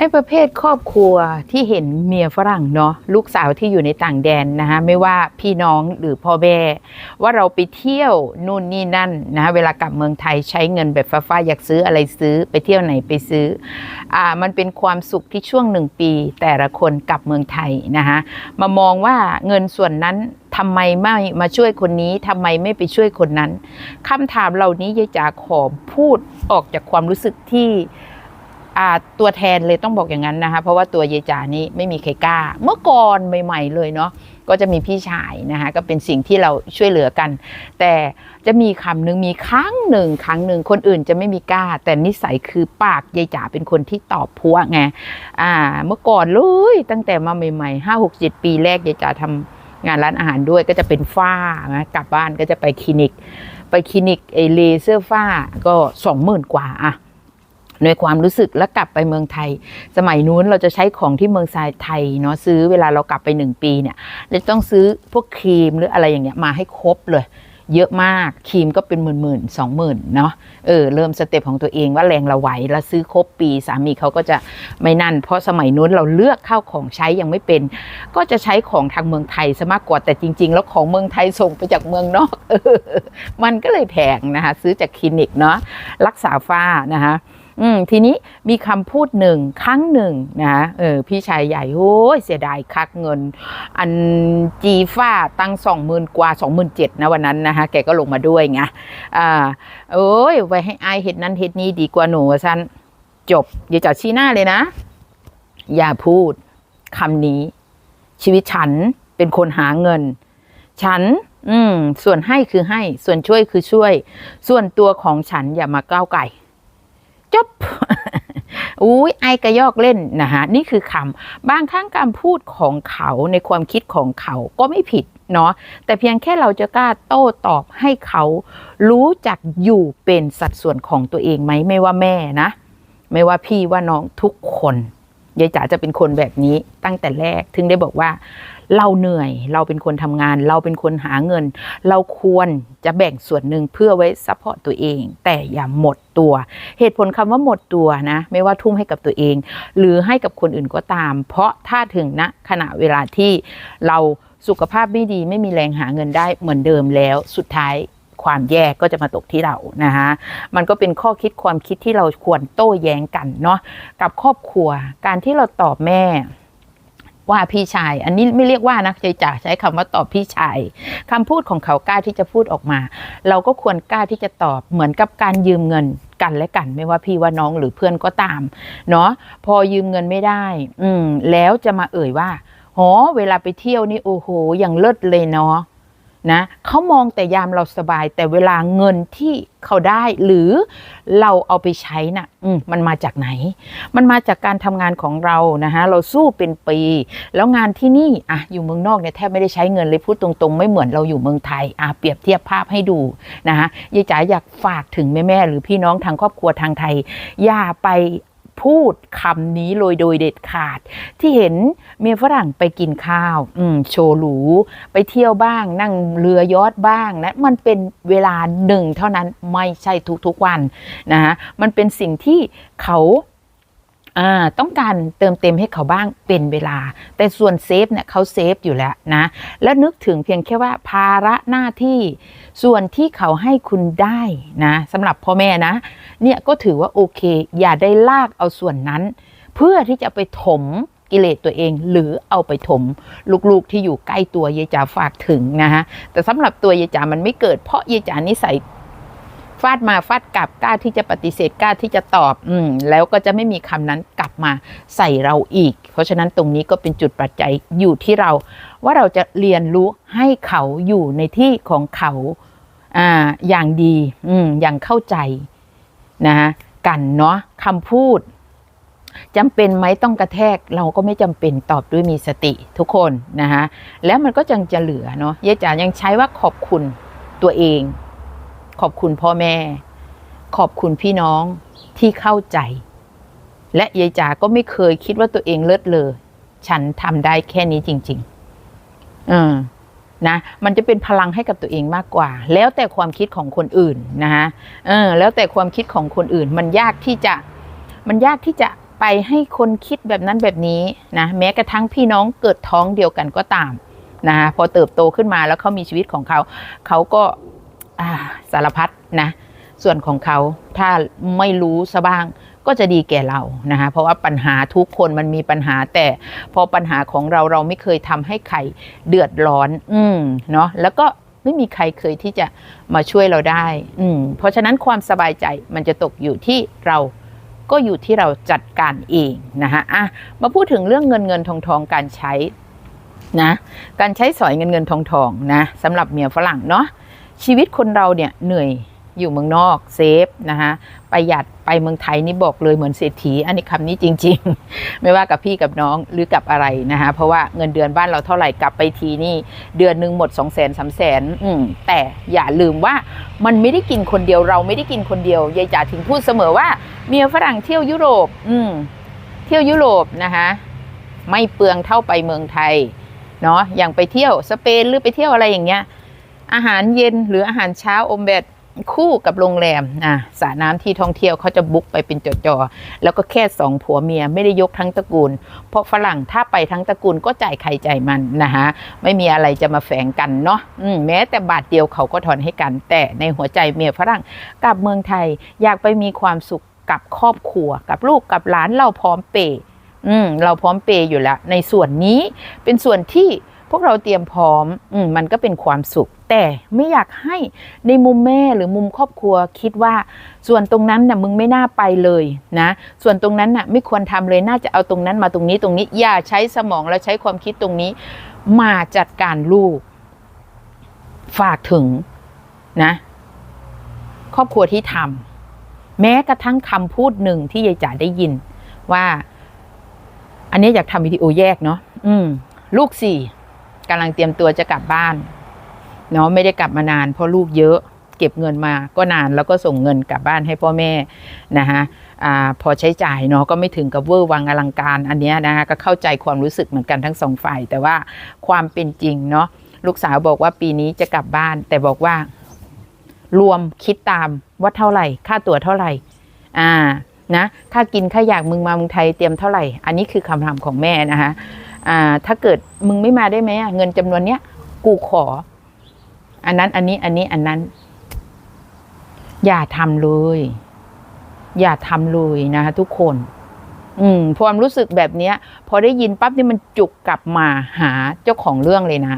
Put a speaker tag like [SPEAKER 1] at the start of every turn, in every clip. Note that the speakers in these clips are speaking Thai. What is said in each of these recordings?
[SPEAKER 1] ไอ้ประเภทครอบครัวที่เห็นเมียฝรั่งเนาะลูกสาวที่อยู่ในต่างแดนนะคะไม่ว่าพี่น้องหรือพ่อแม่ว่าเราไปเที่ยวนู่นนี่นั่นนะเวลากลับเมืองไทยใช้เงินแบบฟ้าๆอยากซื้ออะไรซื้อไปเที่ยวไหนไปซื้ออ่ามันเป็นความสุขที่ช่วงหนึ่งปี แต่ละคนกลับเมืองไทยนะคะมามองว่าเงินส่วนนั้นทำไมไม่มาช่วยคนนี้ทำไมไม่ไปช่วยคนนั้นคำถามเหล่านี้ยายจ๋าขอพูดออกจากความรู้สึกที่ ตัวแทนเลยต้องบอกอย่างนั้นนะคะเพราะว่าตัวยายจานี่ไม่มีใครกล้า เมื่อก่อนใหม่ ๆ เลยเนาะก็จะมีพี่ชายนะคะก็เป็นสิ่งที่เราช่วยเหลือกัน แต่จะมีคำหนึ่งมีครั้งหนึ่งครั้งหนึ่งคนอื่นจะไม่มีกล้า แต่นิสัยคือปากยายจ๋าเป็นคนที่ตอบพัวไงอ่า เมื่อก่อนเลยตั้งแต่มาใหม่ๆห้าหกเจ็ดปีแรกยายจ๋าทำงานร้านอาหารด้วยก็จะเป็นฝ้านะกลับบ้านก็จะไปคลินิก ไปคลินิกไอเลเซอร์ฝ้าก็สองหมื่นกว่าอะ ในความรู้สึกแล้วกลับไปเมืองไทย สมัยนู้นเราจะใช้ของที่เมืองไทยเนาะซื้อเวลาเรากลับไปหนึ่งปีเนี่ยเราจะต้องซื้อพวกครีมหรืออะไรอย่างเงี้ยมาให้ครบเลย เยอะมากครีมก็เป็นหมื่นหมื่นสองหมื่นเนาะเออเริ่มสเต็ปของตัวเองว่าแรงเราไหวแล้วซื้อครบปีสามีเขาก็จะไม่นั่น เพราะสมัยนู้นเราเลือกเข้าของใช้ยังไม่เป็น ก็จะใช้ของทางเมืองไทยซะมากกว่าแต่จริง ๆ แล้วของเมืองไทยส่งไปจากเมืองนอกออมันก็เลยแพงนะคะซื้อจากคลินิกเนาะรักษาฝ้านะคะ อืมทีนี้มีคำพูดหนึ่งครั้งหนึ่งนะเออพี่ชายใหญ่โอ้ยเสียดายคักเงิน อันจีฟ้าตั้งสองหมื่นกว่าสองหมื่นเจ็ดนะวันนั้นนะคะแกก็ลงมาด้วยไงอ่าโอ้ยไว้ให้อายเห็ดนั้นเห็ดนี้ดีกว่าหนูสั้นจบอย่าจัดชี้หน้าเลยนะ อย่าพูดคำนี้ ชีวิตฉันเป็นคนหาเงิน ฉันอืมส่วนให้คือให้ ส่วนช่วยคือช่วย ส่วนตัวของฉันอย่ามาก้าวไก่ อุ้ยไอกระยอกเล่นนะฮะนี่คือคำบางครั้งการพูดของเขาในความคิดของเขาก็ไม่ผิดเนาะแต่เพียงแค่เราจะกล้าโต้ตอบให้เขารู้จักอยู่เป็นสัดส่วนของตัวเองไหมไม่ว่าแม่นะ ไม่ว่าพี่ว่าน้องทุกคน ยายจ๋าจะเป็นคนแบบนี้ตั้งแต่แรก ถึงได้บอกว่า เราเหนื่อย เราเป็นคนทำงาน เราเป็นคนหาเงิน เราควรจะแบ่งส่วนหนึ่งเพื่อไว้ซัพพอร์ตตัวเอง แต่อย่าหมดตัว เหตุผลคำว่าหมดตัวนะ ไม่ว่าทุ่มให้กับตัวเอง หรือให้กับคนอื่นก็ตาม เพราะถ้าถึงณขณะเวลาที่เราสุขภาพไม่ดีไม่มีแรงหาเงินได้เหมือนเดิมแล้วสุดท้าย ความแย่ก็จะมาตกที่เรานะคะมันก็เป็นข้อคิดความคิดที่เราควรโต้แย้งกันเนาะกับครอบครัวการที่เราตอบแม่ว่าพี่ชาย อันนี้ไม่เรียกว่านะใจจ๋าใช้คำว่าตอบพี่ชายคำพูดของเขากล้าที่จะพูดออกมา เราก็ควรกล้าที่จะตอบเหมือนกับการยืมเงินกันและกัน ไม่ว่าพี่ว่าน้องหรือเพื่อนก็ตาม เนาะพอยืมเงินไม่ได้ อืมแล้วจะมาเอ่ยว่าโหเวลาไปเที่ยวนี่โอ้โหอย่างเลิศเลยเนาะ นะเขามองแต่ยามเราสบาย แต่เวลาเงินที่เขาได้หรือเราเอาไปใช้น่ะมมันมาจากไหน มันมาจากการทำงานของเรานะฮะเราสู้เป็นปี แล้วงานที่นี่อะอยู่เมืองนอกเนี่ยแทบไม่ได้ใช้เงินเลยพูดตรงๆ ไม่เหมือนเราอยู่เมืองไทยอะเปรียบเทียบภาพให้ดูนะฮะยายจ๋าอยากฝากถึงแม่ๆหรือพี่น้องทางครอบครัวทางไทยอย่าไป พูดคำนี้เลยโดยเด็ดขาด ที่เห็นเมียฝรั่งไปกินข้าว อืมโชว์หรู ไปเที่ยวบ้าง นั่งเรือยอดบ้างนะมันเป็นเวลาหนึ่งเท่านั้นไม่ใช่ทุกๆวันนะฮะมันเป็นสิ่งที่เขา ต้องการเติมเต็มให้เขาบ้างเป็นเวลา แต่ส่วนเซฟเนี่ยเขาเซฟอยู่แล้วนะ แล้วนึกถึงเพียงแค่ว่าภาระหน้าที่ ส่วนที่เขาให้คุณได้นะสำหรับพ่อแม่นะ เนี่ยก็ถือว่าโอเค อย่าได้ลากเอาส่วนนั้น เพื่อที่จะไปถมกิเลสตัวเองหรือเอาไปถมลูกๆที่อยู่ใกล้ตัวยายจ๋าฝากถึงนะฮะแต่สำหรับตัวยายจ๋ามันไม่เกิดเพราะยายจ๋านิสัย ฟาดมาฟาดกลับกล้าที่จะปฏิเสธกล้าที่จะตอบ อืมแล้วก็จะไม่มีคำนั้นกลับมาใส่เราอีก เพราะฉะนั้นตรงนี้ก็เป็นจุดปัจจัยอยู่ที่เรา ว่าเราจะเรียนรู้ให้เขาอยู่ในที่ของเขาอ่าอย่างดี อืมอย่างเข้าใจนะฮะกันเนาะคำพูดจำเป็นไหมต้องกระแทกเราก็ไม่จำเป็นตอบด้วยมีสติทุกคนนะฮะแล้วมันก็จังจะเหลือเนาะยายจ๋ายังใช้ว่าขอบคุณตัวเอง ขอบคุณพ่อแม่ ขอบคุณพี่น้องที่เข้าใจ และยายจ๋าก็ไม่เคยคิดว่าตัวเองเลิศเลอฉันทำได้แค่นี้จริงๆอืมนะมันจะเป็นพลังให้กับตัวเองมากกว่า แล้วแต่ความคิดของคนอื่นนะฮะเออแล้วแต่ความคิดของคนอื่น มันยากที่จะมันยากที่จะไปให้คนคิดแบบนั้นแบบนี้นะแม้กระทั่งพี่น้องเกิดท้องเดียวกันก็ตามนะคะพอเติบโตขึ้นมาแล้วเขามีชีวิตของเขา เขาก็ สารพัดนะ ส่วนของเขาถ้าไม่รู้ซะบ้างก็จะดีแก่เรานะคะเพราะว่าปัญหาทุกคนมันมีปัญหาแต่พอปัญหาของเราเราไม่เคยทำให้ใครเดือดร้อน อืมเนาะแล้วก็ไม่มีใครเคยที่จะมาช่วยเราได้ อืมเพราะฉะนั้นความสบายใจมันจะตกอยู่ที่เราก็อยู่ที่เราจัดการเองนะคะอะมาพูดถึงเรื่องเงินเงินทองทองการใช้นะการใช้สอยเงินเงินทองทองนะสำหรับเมียฝรั่งเนาะ ชีวิตคนเราเนี่ยเหนื่อยอยู่เมืองนอกเซฟนะคะประหยัดไปเมืองไทยนี่บอกเลยเหมือนเศรษฐีอันนี้คำนี้จริง ๆ ไม่ว่ากับพี่กับน้องหรือกับอะไรนะคะเพราะว่าเงินเดือนบ้านเราเท่าไหร่กลับไปทีนี่เดือนหนึ่งหมด2 0 0 0 0 0 3 0 0 0 0อืมแต่อย่าลืมว่ามันไม่ได้กินคนเดียวเราไม่ได้กินคนเดียวยายจ๋าถึงพูดเสมอว่าเมียฝรั่งเที่ยวยุโรป อืมเที่ยวยุโรปนะคะไม่เปลืองเท่าไปเมืองไทยเนาะอย่างไปเที่ยวสเปนหรือไปเที่ยวอะไรอย่างเงี้ย อาหารเย็นหรืออาหารเช้าอมแบบคู่กับโรงแรมอะสระน้ำที่ท่องเที่ยวเขาจะบุ๊กไปเป็นจอๆแล้วก็แค่สองผัวเมียไม่ได้ยกทั้งตระกูล เพราะฝรั่งถ้าไปทั้งตระกูลก็จ่ายใครจ่ายมันนะคะไม่มีอะไรจะมาแฝงกันเนาะแม้แต่บาทเดียวเขาก็ถอนให้กัน แต่ในหัวใจเมียฝรั่งกลับเมืองไทยอยากไปมีความสุขกับครอบครัว กับลูกกับหลานเราพร้อมเปย์อืมเราพร้อมเปย์อยู่แล้วในส่วนนี้เป็นส่วนที่ พวกเราเตรียมพร้อมอืมันก็เป็นความสุข แต่ไม่อยากให้ในมุมแม่หรือมุมครอบครัวคิดว่า ส่วนตรงนั้นน่ะมึงไม่น่าไปเลยนะ ส่วนตรงนั้นน่ะไม่ควรทำเลยน่าจะเอาตรงนั้นมาตรงนี้ตรงนี้อย่าใช้สมองและใช้ความคิดตรงนี้ มาจัดการลูก ฝากถึงนะ ครอบครัวที่ทำแม้กระทั่งคำพูดหนึ่งที่ยายจ๋าได้ยินว่า อันนี้อยากทำวิดีโอแยกเนาะอืม ลูกสี่ กำลังเตรียมตัวจะกลับบ้านเนาะไม่ได้กลับมานาน เพราะลูกเยอะเก็บเงินมาก็นานแล้วก็ส่งเงินกลับบ้านให้พ่อแม่นะคะอ่าพอใช้จ่ายเนาะก็ไม่ถึงกับเวอร์วังอลังการอันนี้นะคะก็เข้าใจความรู้สึกเหมือนกันทั้งสองฝ่าย แต่ว่าความเป็นจริงเนาะลูกสาวบอกว่าปีนี้จะกลับบ้าน แต่บอกว่ารวมคิดตามว่าเท่าไหร่ ค่าตั๋วเท่าไหร่ อ่านะค่ากินค่าอยากมึงมาเมืองไทยเตรียมเท่าไหร่ อันนี้คือคำถามของแม่นะคะ อ่าถ้าเกิดมึงไม่มาได้ไหมอะเงินจำนวนเนี้ยกูขอ อันนั้น อันนี้ อันนี้ อันนั้น อย่าทำเลย อย่าทำเลยนะคะทุกคน อืมความรู้สึกแบบเนี้ย พอได้ยินปั๊บนี่มันจุกกลับมาหาเจ้าของเรื่องเลยนะ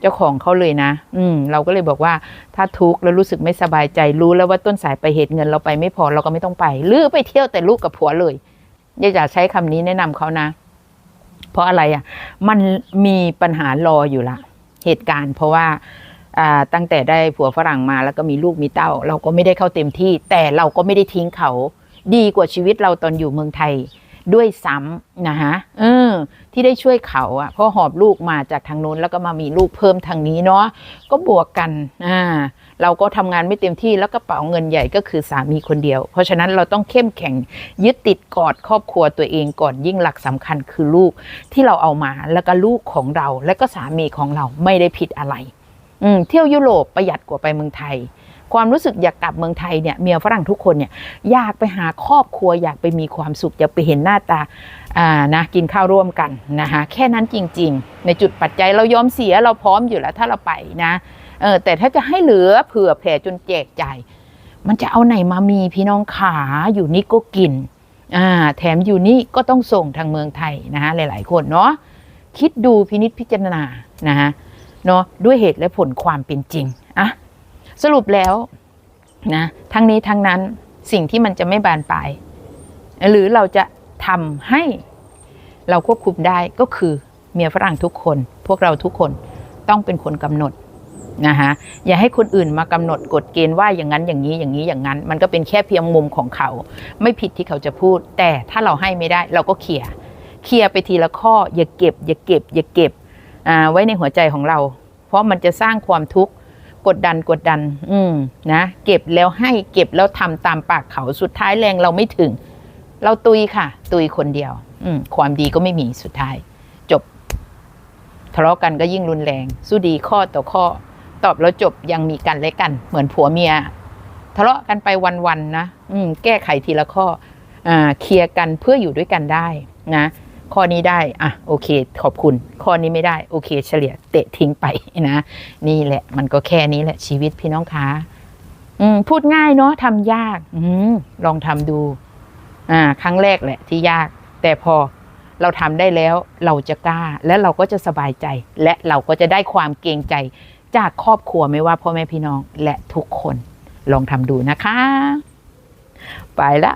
[SPEAKER 1] เจ้าของเขาเลยนะ อืม เราก็เลยบอกว่า ถ้าทุกข์แล้วรู้สึกไม่สบายใจรู้แล้วว่าต้นสายไปเหตุเงินเราไปไม่พอเราก็ไม่ต้องไป หรือไปเที่ยวแต่ลูกกับผัวเลยอย่าใช้คำนี้แนะนำเขานะ เพราะอะไรอะมันมีปัญหารออยู่ละเหตุการณ์ เพราะว่าตั้งแต่ได้ผัวฝรั่งมาแล้วก็มีลูกมีเต้า เราก็ไม่ได้เข้าเต็มที่ แต่เราก็ไม่ได้ทิ้งเขา ดีกว่าชีวิตเราตอนอยู่เมืองไทย ด้วยซ้ำนะคะเออที่ได้ช่วยเขาอะ่ะเพราะหอบลูกมาจากทางโน้นแล้วก็มามีลูกเพิ่มทางนี้เนาะก็บวกกันอ่าเราก็ทำงานไม่เต็มที่แล้วกระเป๋าเงินใหญ่ก็คือสามีคนเดียว เพราะฉะนั้นเราต้องเข้มแข็งยึดติดกอดครอบครัวตัวเองก่อนยิ่งหลักสำคัญคือลูกที่เราเอามาแล้วก็ลูกของเรา และก็สามีของเราไม่ได้ผิดอะไรอืมเที่ยวยุโรปประหยัดกว่าไปเมืองไทย ความรู้สึกอยากกลับเมืองไทยเนี่ยเมียฝรั่งทุกคนเนี่ยอยากไปหาครอบครัวอยากไปมีความสุขอยากไปเห็นหน้าตาอ่านะกินข้าวร่วมกันนะคะแค่นั้นจริง ๆ ในจุดปัจจัยเรายอมเสียเราพร้อมอยู่แล้วถ้าเราไปนะเออแต่ถ้าจะให้เหลือเผื่อแผ่จนแจกใจมันจะเอาไหนมามีพี่น้องขาอยู่นี่ก็กินอ่าแถมอยู่นี่ก็ต้องส่งทางเมืองไทยนะคะหลาย ๆ คนเนาะคิดดูพินิจพิจารณานะคะเนาะด้วยเหตุและผลความเป็นจริงอะ สรุปแล้วนะทั้งนี้ทั้งนั้นสิ่งที่มันจะไม่บานปลายหรือเราจะทำให้เราควบคุมได้ก็คือเมียฝรั่งทุกคน พวกเราทุกคนต้องเป็นคนกำหนดนะคะอย่าให้คนอื่นมากำหนดกฎเกณฑ์ว่าอย่างนั้นอย่างนี้อย่างนี้อย่างนั้น มันก็เป็นแค่เพียงมุมของเขา ไม่ผิดที่เขาจะพูด แต่ถ้าเราให้ไม่ได้เราก็เคลียร์เคลียร์ไปทีละข้อ อย่าเก็บ อย่าเก็บ อย่าเก็บอ่าไว้ในหัวใจของเรา เพราะมันจะสร้างความทุกข์ กดดันกดดัน อืมนะเก็บแล้วให้เก็บแล้วทำตามปากเขาสุดท้ายแรงเราไม่ถึง เราตุยค่ะ ตุยคนเดียว อืมความดีก็ไม่มีสุดท้าย จบ ทะเลาะกันก็ยิ่งรุนแรง สู้ดีข้อต่อข้อ ตอบแล้วจบยังมีกันและกัน เหมือนผัวเมีย ทะเลาะกันไปวันๆนะอืมแก้ไขทีละข้ออ่าเคลียร์กันเพื่ออยู่ด้วยกันได้นะ ข้อนี้ได้ อะ โอเค ขอบคุณ ข้อนี้ไม่ได้ โอเค เฉลี่ย เตะทิ้งไปนะ นี่แหละ มันก็แค่นี้แหละชีวิตพี่น้องคะอืม พูดง่ายเนาะทำยาก อืม ลองทำดู อ่า ครั้งแรกแหละ ที่ยาก แต่พอเราทำได้แล้ว เราจะกล้า และเราก็จะสบายใจ และเราก็จะได้ความเกรงใจ จากครอบครัวไม่ว่าพ่อแม่พี่น้องและทุกคน ลองทำดูนะคะ ไปละ